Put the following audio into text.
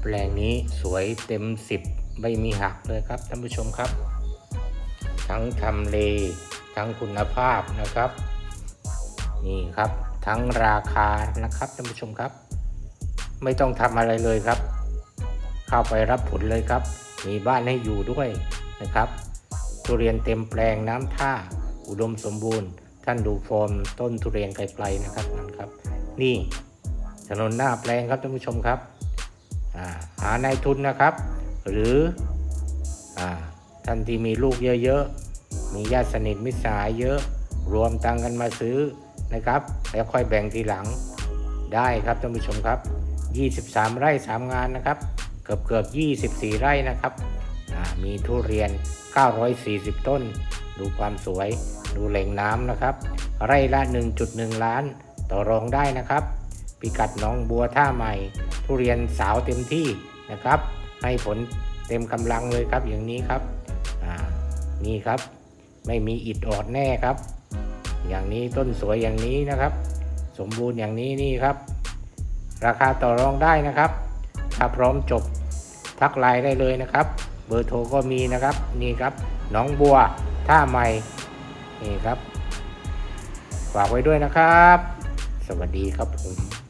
แปลงนี้สวยเต็มสิบไม่มีหักเลยครับท่านผู้ชมครับ ทั้งทำเล ทั้งคุณภาพนะครับ นี่ครับทั้งราคานะครับท่านผู้ชมครับ ไม่ต้องทำอะไรเลยครับ เข้าไปรับผลเลยครับ มีบ้านให้อยู่ด้วยนะครับทุเรียนเต็มแปลงน้ำท่า อุดมสมบูรณ์ ท่านดูฟอร์มต้นทุเรียนไกลๆนะครับนั่นครับ นี่ถนนหน้าแปลงครับท่านผู้ชมครับ หานายทุนนะครับ หรืออท่านที่มีลูกเยอะๆ มีญาติสนิทมิตรสหายเยอะ รวมตังกันมาซื้อนะครับ แล้วค่อยแบ่งทีหลังได้ครับท่านผู้ชมครับ 23 ไร่ 3 งานนะครับ เกือบเกือบ24 ไร่นะครับ มีทุเรียน 940 ต้น ดูความสวย ดูแหล่งน้ำนะครับ ไร่ละ 1.1 ล้าน ต่อรองได้นะครับ พิกัดน้องบัวท่าใหม่ ทุเรียนสาวเต็มที่นะครับ ให้ผลเต็มกำลังเลยครับอย่างนี้ครับนี่ครับ ไม่มีอิดออดแน่ครับ อย่างนี้ต้นสวยอย่างนี้นะครับ สมบูรณ์อย่างนี้นี่ครับ ราคาต่อรองได้นะครับถ้าพร้อมจบทักไลน์ได้เลยนะครับ เบอร์โทรก็มีนะครับนี่ครับน้องบัวท่าใหม่นี่ครับ ฝากไว้ด้วยนะครับ สวัสดีครับผม